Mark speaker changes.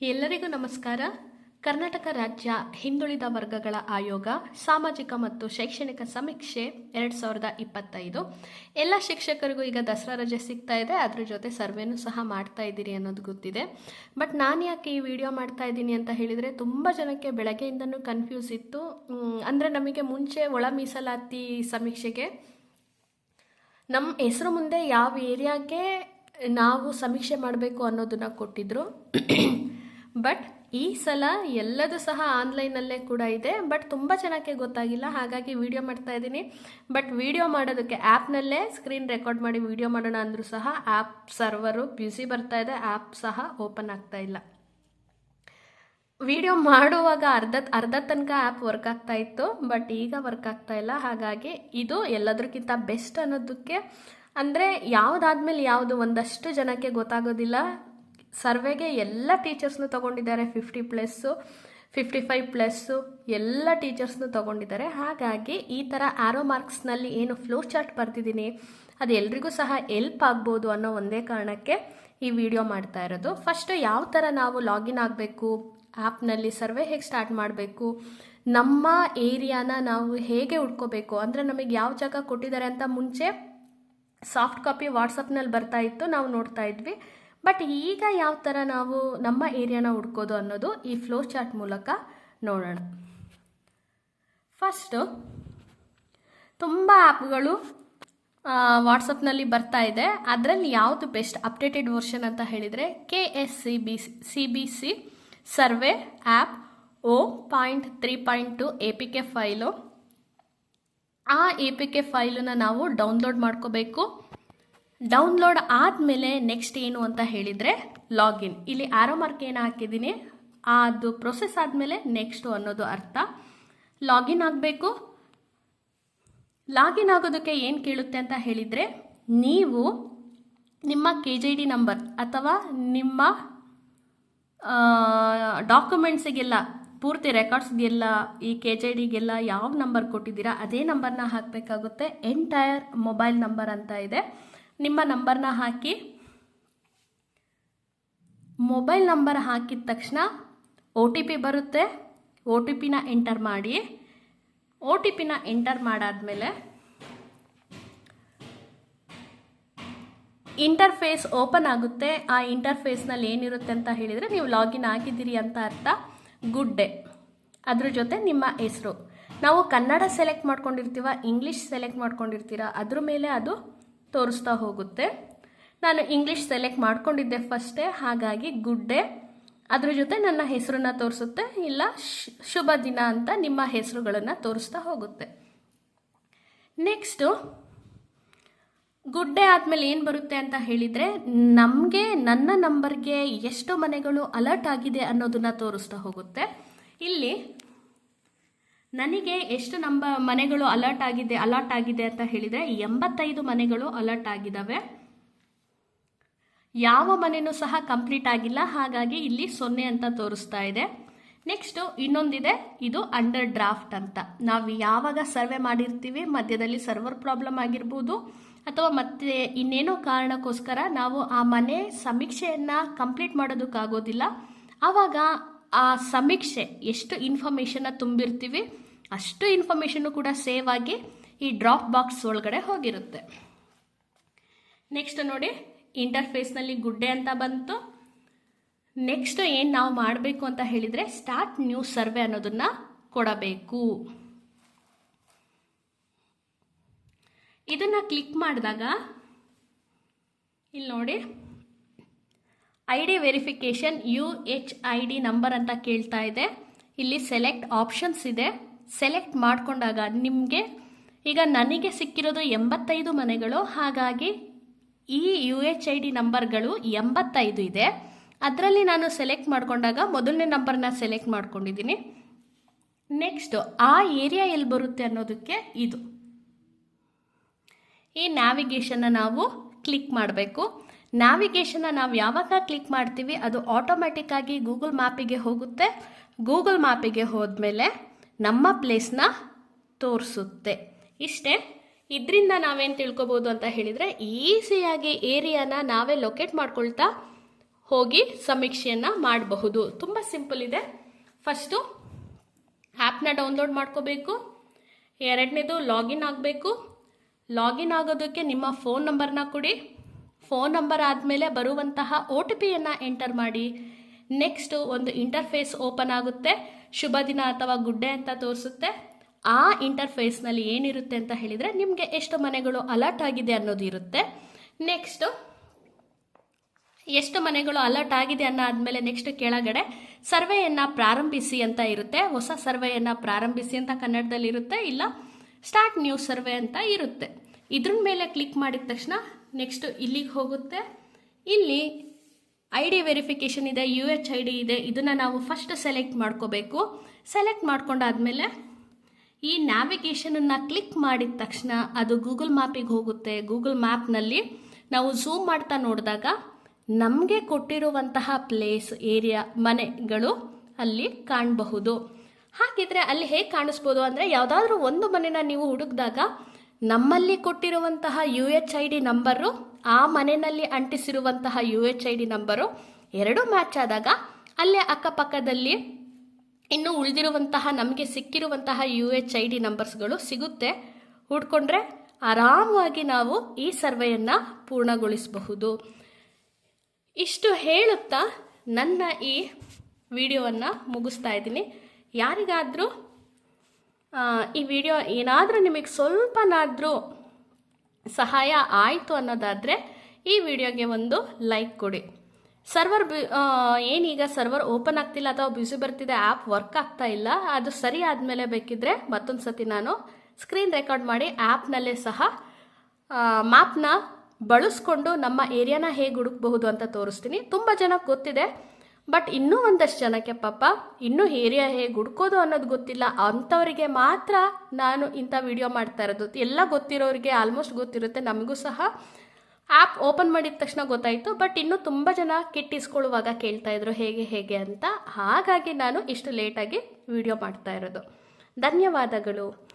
Speaker 1: ಎಲ್ಲರಿಗೂ ನಮಸ್ಕಾರ. ಕರ್ನಾಟಕ ರಾಜ್ಯ ಹಿಂದುಳಿದ ವರ್ಗಗಳ ಆಯೋಗ ಸಾಮಾಜಿಕ ಮತ್ತು ಶೈಕ್ಷಣಿಕ ಸಮೀಕ್ಷೆ ಎರಡು ಸಾವಿರದ ಇಪ್ಪತ್ತೈದು. ಎಲ್ಲ ಶಿಕ್ಷಕರಿಗೂ ಈಗ ದಸರಾ ರಜೆ ಸಿಗ್ತಾ ಇದೆ. ಅದ್ರ ಜೊತೆ ಸರ್ವೇನೂ ಸಹ ಮಾಡ್ತಾ ಇದ್ದೀರಿ ಅನ್ನೋದು ಗೊತ್ತಿದೆ. ಬಟ್ ನಾನು ಯಾಕೆ ಈ ವಿಡಿಯೋ ಮಾಡ್ತಾ ಇದ್ದೀನಿ ಅಂತ ಹೇಳಿದರೆ ತುಂಬ ಜನಕ್ಕೆ ಬೆಳಗ್ಗೆಯಿಂದನೂ ಕನ್ಫ್ಯೂಸ್ ಇತ್ತು. ಅಂದರೆ ನಮಗೆ ಮುಂಚೆ ಒಳ ಮೀಸಲಾತಿ ಸಮೀಕ್ಷೆಗೆ ನಮ್ಮ ಹೆಸರು ಮುಂದೆ ಯಾವ ಏರಿಯಾಗೆ ನಾವು ಸಮೀಕ್ಷೆ ಮಾಡಬೇಕು ಅನ್ನೋದನ್ನು ಕೊಟ್ಟಿದ್ರು. ಬಟ್ ಈ ಸಲ ಎಲ್ಲದೂ ಸಹ ಆನ್ಲೈನಲ್ಲೇ ಕೂಡ ಇದೆ. ಬಟ್ ತುಂಬ ಜನಕ್ಕೆ ಗೊತ್ತಾಗಿಲ್ಲ, ಹಾಗಾಗಿ ವೀಡಿಯೋ ಮಾಡ್ತಾ ಇದ್ದೀನಿ. ಬಟ್ ವೀಡಿಯೋ ಮಾಡೋದಕ್ಕೆ ಆ್ಯಪ್ನಲ್ಲೇ ಸ್ಕ್ರೀನ್ ರೆಕಾರ್ಡ್ ಮಾಡಿ ವೀಡಿಯೋ ಮಾಡೋಣ ಅಂದರೂ ಸಹ ಆ್ಯಪ್ ಸರ್ವರು ಬ್ಯುಸಿ ಬರ್ತಾ ಇದೆ ಆ್ಯಪ್ ಸಹ ಓಪನ್ ಆಗ್ತಾ ಇಲ್ಲ. ವಿಡಿಯೋ ಮಾಡುವಾಗ ಅರ್ಧ ಅರ್ಧ ತನಕ ಆ್ಯಪ್ ವರ್ಕ್ ಆಗ್ತಾ ಇತ್ತು ಬಟ್ ಈಗ ವರ್ಕ್ ಆಗ್ತಾ ಇಲ್ಲ. ಹಾಗಾಗಿ ಇದು ಎಲ್ಲದಕ್ಕಿಂತ ಬೆಸ್ಟ್ ಅನ್ನೋದಕ್ಕೆ, ಅಂದರೆ ಯಾವುದಾದ್ಮೇಲೆ ಯಾವುದು ಒಂದಷ್ಟು ಜನಕ್ಕೆ ಗೊತ್ತಾಗೋದಿಲ್ಲ. ಸರ್ವೆಗೆ ಎಲ್ಲ ಟೀಚರ್ಸ್ನು ತೊಗೊಂಡಿದ್ದಾರೆ fifty plus fifty five plus ಎಲ್ಲ ಟೀಚರ್ಸ್ನು ತೊಗೊಂಡಿದ್ದಾರೆ. ಹಾಗಾಗಿ ಈ ಥರ ಆರೋ ಮಾರ್ಕ್ಸ್ನಲ್ಲಿ ಏನು ಫ್ಲೋ ಚಾರ್ಟ್ ಬರ್ತಿದ್ದೀನಿ ಅದು ಎಲ್ರಿಗೂ ಸಹ ಎಲ್ಪ್ ಆಗ್ಬೋದು ಅನ್ನೋ ಒಂದೇ ಕಾರಣಕ್ಕೆ ಈ ವಿಡಿಯೋ ಮಾಡ್ತಾ ಇರೋದು. ಫಸ್ಟು ಯಾವ ಥರ ನಾವು ಲಾಗಿನ್ ಆಗಬೇಕು ಆ್ಯಪ್ನಲ್ಲಿ ಸರ್ವೆ ಹೇಗೆ ಸ್ಟಾರ್ಟ್ ಮಾಡಬೇಕು, ನಮ್ಮ ಏರಿಯಾನ ನಾವು ಹೇಗೆ ಹುಡ್ಕೋಬೇಕು ಅಂದರೆ ನಮಗೆ ಯಾವ ಜಾಗ ಕೊಟ್ಟಿದ್ದಾರೆ ಅಂತ ಮುಂಚೆ ಸಾಫ್ಟ್ ಕಾಪಿ ವಾಟ್ಸಪ್ನಲ್ಲಿ ಬರ್ತಾ ಇತ್ತು, ನಾವು ನೋಡ್ತಾ ಇದ್ವಿ. ಬಟ್ ಈಗ ಯಾವ ಥರ ನಾವು ನಮ್ಮ ಏರಿಯಾನ ಹುಡ್ಕೋದು ಅನ್ನೋದು ಈ ಫ್ಲೋ ಚಾರ್ಟ್ ಮೂಲಕ ನೋಡೋಣ. ಫಸ್ಟು ತುಂಬ ಆ್ಯಪ್ಗಳು ವಾಟ್ಸಪ್ನಲ್ಲಿ ಬರ್ತಾ ಇದೆ. ಅದರಲ್ಲಿ ಯಾವುದು ಬೆಸ್ಟ್ ಅಪ್ಡೇಟೆಡ್ ವರ್ಷನ್ ಅಂತ ಹೇಳಿದರೆ K S C B C B C survey app O point three point two A P K file ಆ ಎ ಪಿ ಕೆ ಫೈಲನ್ನ ನಾವು ಡೌನ್ಲೋಡ್ ಮಾಡ್ಕೋಬೇಕು. ಡೌನ್ಲೋಡ್ ಆದಮೇಲೆ ನೆಕ್ಸ್ಟ್ ಏನು ಅಂತ ಹೇಳಿದರೆ ಲಾಗಿನ್. ಇಲ್ಲಿ ಆರೋ ಮಾರ್ಕ್ ಏನು ಹಾಕಿದ್ದೀನಿ? ಅದು ಪ್ರೊಸೆಸ್ ಆದಮೇಲೆ ನೆಕ್ಸ್ಟು ಅನ್ನೋದು ಅರ್ಥ. ಲಾಗಿನ್ ಆಗಬೇಕು. ಲಾಗಿನ್ ಆಗೋದಕ್ಕೆ ಏನು ಕೇಳುತ್ತೆ ಅಂತ ಹೇಳಿದರೆ ನೀವು ನಿಮ್ಮ ಕೆ ಜೆ ಡಿ ನಂಬರ್ ಅಥವಾ ನಿಮ್ಮ ಡಾಕ್ಯುಮೆಂಟ್ಸಿಗೆಲ್ಲ ಪೂರ್ತಿ ರೆಕಾರ್ಡ್ಸ್ಗೆಲ್ಲ ಈ ಕೆ ಜೆ ಡಿಗೆಲ್ಲ ಯಾವ ನಂಬರ್ ಕೊಟ್ಟಿದ್ದೀರಾ, ಅದೇ ನಂಬರ್ನ ಹಾಕಬೇಕಾಗುತ್ತೆ. ಎಂಟೈರ್ ಮೊಬೈಲ್ ನಂಬರ್ ಅಂತ ಇದೆ. ನಿಮ್ಮ ನಂಬರ್ನ ಹಾಕಿ. ಮೊಬೈಲ್ ನಂಬರ್ ಹಾಕಿದ ತಕ್ಷಣ ಒ ಟಿ ಪಿ ಬರುತ್ತೆ. ಒ ಟಿ ಪಿನ ಎಂಟರ್ ಮಾಡಿ. ಒ ಟಿ ಪಿನ ಎಂಟರ್ ಮಾಡಾದಮೇಲೆ ಇಂಟರ್ಫೇಸ್ ಓಪನ್ ಆಗುತ್ತೆ. ಆ ಇಂಟರ್ಫೇಸ್ನಲ್ಲಿ ಏನಿರುತ್ತೆ ಅಂತ ಹೇಳಿದರೆ ನೀವು ಲಾಗಿನ್ ಆಗಿದ್ದೀರಿ ಅಂತ ಅರ್ಥ. Good day. ಅದ್ರ ಜೊತೆ ನಿಮ್ಮ ಹೆಸರು. ನಾವು ಕನ್ನಡ ಸೆಲೆಕ್ಟ್ ಮಾಡ್ಕೊಂಡಿರ್ತೀವ, ಇಂಗ್ಲೀಷ್ ಸೆಲೆಕ್ಟ್ ಮಾಡ್ಕೊಂಡಿರ್ತೀರ, ಅದ್ರ ಮೇಲೆ ಅದು ತೋರಿಸ್ತಾ ಹೋಗುತ್ತೆ. ನಾನು ಇಂಗ್ಲೀಷ್ ಸೆಲೆಕ್ಟ್ ಮಾಡ್ಕೊಂಡಿದ್ದೆ ಫಸ್ಟೇ ಹಾಗಾಗಿ ಗುಡ್ ಡೇ ಅದ್ರ ಜೊತೆ ನನ್ನ ಹೆಸರನ್ನ ತೋರಿಸುತ್ತೆ, ಇಲ್ಲ ಶುಭ ದಿನ ಅಂತ ನಿಮ್ಮ ಹೆಸರುಗಳನ್ನು ತೋರಿಸ್ತಾ ಹೋಗುತ್ತೆ. ನೆಕ್ಸ್ಟು ಗುಡ್ ಡೇ ಆದಮೇಲೆ ಏನು ಬರುತ್ತೆ ಅಂತ ಹೇಳಿದರೆ, ನಮಗೆ ನನ್ನ ನಂಬರ್ಗೆ ಎಷ್ಟು ಮನೆಗಳು ಅಲರ್ಟ್ ಆಗಿದೆ ಅನ್ನೋದನ್ನ ತೋರಿಸ್ತಾ ಹೋಗುತ್ತೆ. ಇಲ್ಲಿ ನನಗೆ ಎಷ್ಟು ನಂಬ ಮನೆಗಳು ಅಲರ್ಟ್ ಆಗಿದೆ ಅಲರ್ಟ್ ಆಗಿದೆ ಅಂತ ಹೇಳಿದರೆ ಎಂಬತ್ತೈದು ಮನೆಗಳು ಅಲರ್ಟ್ ಆಗಿದ್ದಾವೆ ಯಾವ ಮನೆಯೂ ಸಹ ಕಂಪ್ಲೀಟ್ ಆಗಿಲ್ಲ, ಹಾಗಾಗಿ ಇಲ್ಲಿ ಸೊನ್ನೆ ಅಂತ ತೋರಿಸ್ತಾ ಇದೆ. ನೆಕ್ಸ್ಟು ಇನ್ನೊಂದಿದೆ, ಇದು ಅಂಡರ್ ಡ್ರಾಫ್ಟ್ ಅಂತ. ನಾವು ಯಾವಾಗ ಸರ್ವೆ ಮಾಡಿರ್ತೀವಿ, ಮಧ್ಯದಲ್ಲಿ ಸರ್ವರ್ ಪ್ರಾಬ್ಲಮ್ ಆಗಿರ್ಬೋದು, ಅಥವಾ ಮತ್ತೆ ಇನ್ನೇನೋ ಕಾರಣಕ್ಕೋಸ್ಕರ ನಾವು ಆ ಮನೆ ಸಮೀಕ್ಷೆಯನ್ನು ಕಂಪ್ಲೀಟ್ ಮಾಡೋದಕ್ಕಾಗೋದಿಲ್ಲ. ಆವಾಗ ಆ ಸಮೀಕ್ಷೆ ಎಷ್ಟು ಇನ್ಫಾರ್ಮೇಷನ್ನ ತುಂಬಿರ್ತೀವಿ, ಅಷ್ಟು ಇನ್ಫಾರ್ಮೇಷನ್ನು ಕೂಡ ಸೇವ್ ಆಗಿ ಈ ಡ್ರಾಪ್ ಬಾಕ್ಸ್ ಒಳಗಡೆ ಹೋಗಿರುತ್ತೆ. ನೆಕ್ಸ್ಟ್ ನೋಡಿ ಇಂಟರ್ಫೇಸ್ನಲ್ಲಿ ಗುಡ್ಡೆ ಅಂತ ಬಂತು. ನೆಕ್ಸ್ಟ್ ಏನು ನಾವು ಮಾಡಬೇಕು ಅಂತ ಹೇಳಿದರೆ ಸ್ಟಾರ್ಟ್ ನ್ಯೂ ಸರ್ವೆ ಅನ್ನೋದನ್ನು ಕೊಡಬೇಕು. ಇದನ್ನು ಕ್ಲಿಕ್ ಮಾಡಿದಾಗ ಇಲ್ಲಿ ನೋಡಿ I D verification U H I D number ಅಂತ ಕೇಳ್ತಾ ಇದೆ. ಇಲ್ಲಿ ಸೆಲೆಕ್ಟ್ ಆಪ್ಷನ್ಸ್ ಇದೆ. ಸೆಲೆಕ್ಟ್ ಮಾಡಿಕೊಂಡಾಗ ನಿಮಗೆ ಈಗ ನನಗೆ ಸಿಕ್ಕಿರೋದು ಎಂಬತ್ತೈದು ಮನೆಗಳು, ಹಾಗಾಗಿ ಈ ಯು ಎಚ್ ಐ ಡಿ ನಂಬರ್ಗಳು ಎಂಬತ್ತೈದು ಇದೆ. ಅದರಲ್ಲಿ ನಾನು ಸೆಲೆಕ್ಟ್ ಮಾಡಿಕೊಂಡಾಗ ಮೊದಲನೇ ನಂಬರ್ನ ಸೆಲೆಕ್ಟ್ ಮಾಡ್ಕೊಂಡಿದ್ದೀನಿ. ನೆಕ್ಸ್ಟು ಆ ಏರಿಯಾ ಎಲ್ಲಿ ಬರುತ್ತೆ ಅನ್ನೋದಕ್ಕೆ ಇದು. ಈ ನ್ಯಾವಿಗೇಷನ್ನ ನಾವು ಕ್ಲಿಕ್ ಮಾಡಬೇಕು. ನ್ಯಾವಿಗೇಷನ್ನ ನಾವು ಯಾವಾಗ ಕ್ಲಿಕ್ ಮಾಡ್ತೀವಿ, ಅದು ಆಟೋಮೆಟಿಕ್ಕಾಗಿ ಗೂಗಲ್ ಮ್ಯಾಪಿಗೆ ಹೋಗುತ್ತೆ. ಗೂಗಲ್ ಮ್ಯಾಪಿಗೆ ಹೋದ್ಮೇಲೆ ನಮ್ಮ ಪ್ಲೇಸ್ನ ತೋರಿಸುತ್ತೆ. ಇಷ್ಟೇ? ಇದರಿಂದ ನಾವೇನು ತಿಳ್ಕೊಬೋದು ಅಂತ ಹೇಳಿದರೆ ಈಸಿಯಾಗಿ ಏರಿಯಾನ ನಾವೇ ಲೊಕೇಟ್ ಮಾಡ್ಕೊಳ್ತಾ ಹೋಗಿ ಸಮೀಕ್ಷೆಯನ್ನು ಮಾಡಬಹುದು. ತುಂಬ ಸಿಂಪಲ್ ಇದೆ. ಫಸ್ಟು ಆ್ಯಪ್ನ ಡೌನ್ಲೋಡ್ ಮಾಡ್ಕೋಬೇಕು. ಎರಡನೇದು ಲಾಗಿನ್ ಆಗಬೇಕು. ಲಾಗಿನ್ ಆಗೋದಕ್ಕೆ ನಿಮ್ಮ ಫೋನ್ ನಂಬರ್ನ ಕೊಡಿ. ಫೋನ್ ನಂಬರ್ ಆದಮೇಲೆ ಬರುವಂತಹ ಒ ಟಿ ಪಿಯನ್ನು ಎಂಟರ್ ಮಾಡಿ. ನೆಕ್ಸ್ಟು ಒಂದು ಇಂಟರ್ಫೇಸ್ ಓಪನ್ ಆಗುತ್ತೆ. ಶುಭ ದಿನ ಅಥವಾ ಗುಡ್ ಡೇ ಅಂತ ತೋರಿಸುತ್ತೆ. ಆ ಇಂಟರ್ಫೇಸ್ನಲ್ಲಿ ಏನಿರುತ್ತೆ ಅಂತ ಹೇಳಿದರೆ ನಿಮಗೆ ಎಷ್ಟು ಮನೆಗಳು ಅಲರ್ಟ್ ಆಗಿದೆ ಅನ್ನೋದು ಇರುತ್ತೆ. ನೆಕ್ಸ್ಟು ಎಷ್ಟು ಮನೆಗಳು ಅಲರ್ಟ್ ಆಗಿದೆ ಅನ್ನೋ ಆದಮೇಲೆ ನೆಕ್ಸ್ಟ್ ಕೆಳಗಡೆ ಸರ್ವೆಯನ್ನು ಪ್ರಾರಂಭಿಸಿ ಅಂತ ಇರುತ್ತೆ. ಹೊಸ ಸರ್ವೆಯನ್ನು ಪ್ರಾರಂಭಿಸಿ ಅಂತ ಕನ್ನಡದಲ್ಲಿ ಇರುತ್ತೆ ಇಲ್ಲ, ಸ್ಟಾರ್ಟ್ ನ್ಯೂ ಸರ್ವೆ ಅಂತ ಇರುತ್ತೆ. ಇದ್ರ ಮೇಲೆ ಕ್ಲಿಕ್ ಮಾಡಿದ ತಕ್ಷಣ ನೆಕ್ಸ್ಟ್ ಇಲ್ಲಿಗೆ ಹೋಗುತ್ತೆ. ಇಲ್ಲಿ ಐ ಡಿ ವೆರಿಫಿಕೇಷನ್ ಇದೆ ಯು ಎಚ್ ಐ ಡಿ ಇದೆ, ಇದನ್ನು ನಾವು ಫಸ್ಟ್ ಸೆಲೆಕ್ಟ್ ಮಾಡ್ಕೋಬೇಕು. ಸೆಲೆಕ್ಟ್ ಮಾಡ್ಕೊಂಡಾದ್ಮೇಲೆ ಈ ನ್ಯಾವಿಗೇಷನನ್ನು ಕ್ಲಿಕ್ ಮಾಡಿದ ತಕ್ಷಣ ಅದು ಗೂಗಲ್ ಮ್ಯಾಪಿಗೆ ಹೋಗುತ್ತೆ. ಗೂಗಲ್ ಮ್ಯಾಪ್ನಲ್ಲಿ ನಾವು ಝೂಮ್ ಮಾಡ್ತಾ ನೋಡಿದಾಗ ನಮಗೆ ಕೊಟ್ಟಿರುವಂತಹ ಪ್ಲೇಸ್ ಏರಿಯಾ ಮನೆಗಳು ಅಲ್ಲಿ ಕಾಣಬಹುದು. ಹಾಗಿದ್ರೆ ಅಲ್ಲಿ ಹೇಗೆ ಕಾಣಿಸ್ಬೋದು ಅಂದರೆ ಯಾವುದಾದ್ರೂ ಒಂದು ಮನೆನ ನೀವು ಹುಡುಕಿದಾಗ ನಮ್ಮಲ್ಲಿ ಕೊಟ್ಟಿರುವಂತಹ U H I D number, ಆ ಮನೆಯಲ್ಲಿ ಅಂಟಿಸಿರುವಂತಹ U H I D number ಎರಡು ಮ್ಯಾಚ್ ಆದಾಗ ಅಲ್ಲೇ ಅಕ್ಕಪಕ್ಕದಲ್ಲಿ ಇನ್ನು ಉಳಿದಿರುವಂತಹ ನಮಗೆ ಸಿಕ್ಕಿರುವಂತಹ ಯು ಎಚ್ ಐ ಡಿ ನಂಬರ್ಸ್ಗಳು ಸಿಗುತ್ತೆ. ಹುಡ್ಕೊಂಡ್ರೆ ಆರಾಮವಾಗಿ ನಾವು ಈ ಸರ್ವೆಯನ್ನು ಪೂರ್ಣಗೊಳಿಸಬಹುದು. ಇಷ್ಟು ಹೇಳುತ್ತಾ ನನ್ನ ಈ ವಿಡಿಯೋವನ್ನು ಮುಗಿಸ್ತಾ ಇದ್ದೀನಿ. ಯಾರಿಗಾದರೂ ಈ ವಿಡಿಯೋ ಏನಾದರೂ ನಿಮಗೆ ಸ್ವಲ್ಪನಾದರೂ ಸಹಾಯ ಆಯಿತು ಅನ್ನೋದಾದರೆ ಈ ವಿಡಿಯೋಗೆ ಒಂದು ಲೈಕ್ ಕೊಡಿ. ಸರ್ವರ್ ಬಿ ಏನೀಗ ಸರ್ವರ್ ಓಪನ್ ಆಗ್ತಿಲ್ಲ ಅಥವಾ ಬ್ಯುಸಿ ಬರ್ತಿದೆ ಆ್ಯಪ್ ವರ್ಕ್ ಆಗ್ತಾ ಇಲ್ಲ, ಅದು ಸರಿ ಆದಮೇಲೆ ಬೇಕಿದ್ರೆ ಮತ್ತೊಂದು ಸತಿ ನಾನು ಸ್ಕ್ರೀನ್ ರೆಕಾರ್ಡ್ ಮಾಡಿ ಆ್ಯಪ್ನಲ್ಲೇ ಸಹ ಮ್ಯಾಪ್ನ ಬಳಸ್ಕೊಂಡು ನಮ್ಮ ಏರಿಯಾನ ಹೇಗೆ ಹುಡುಕಬಹುದು ಅಂತ ತೋರಿಸ್ತೀನಿ. ತುಂಬ ಜನಕ್ಕೆ ಗೊತ್ತಿದೆ. ಬಟ್ ಇನ್ನೂ ಒಂದಷ್ಟು ಜನಕ್ಕೆ ಪಾಪ, ಇನ್ನೂ ಏರಿಯಾ ಹೇಗೆ ಹುಡ್ಕೋದು ಅನ್ನೋದು ಗೊತ್ತಿಲ್ಲ. ಅಂಥವರಿಗೆ ಮಾತ್ರ ನಾನು ಇಂಥ ವಿಡಿಯೋ ಮಾಡ್ತಾ ಇರೋದು. ಎಲ್ಲ ಗೊತ್ತಿರೋರಿಗೆ ಆಲ್ಮೋಸ್ಟ್ ಗೊತ್ತಿರುತ್ತೆ, ನಮಗೂ ಸಹ. ಆ್ಯಪ್ ಓಪನ್ ಮಾಡಿದ ತಕ್ಷಣ ಗೊತ್ತಾಯಿತು ಬಟ್ ಇನ್ನೂ ತುಂಬ ಜನ ಕಿಟ್ ಇಸ್ಕೊಳ್ಳುವಾಗ ಕೇಳ್ತಾ ಇದ್ರು, ಹೇಗೆ ಹೇಗೆ ಅಂತ. ಹಾಗಾಗಿ ನಾನು ಇಷ್ಟು ಲೇಟಾಗಿ ವಿಡಿಯೋ ಮಾಡ್ತಾ ಇರೋದು. ಧನ್ಯವಾದಗಳು.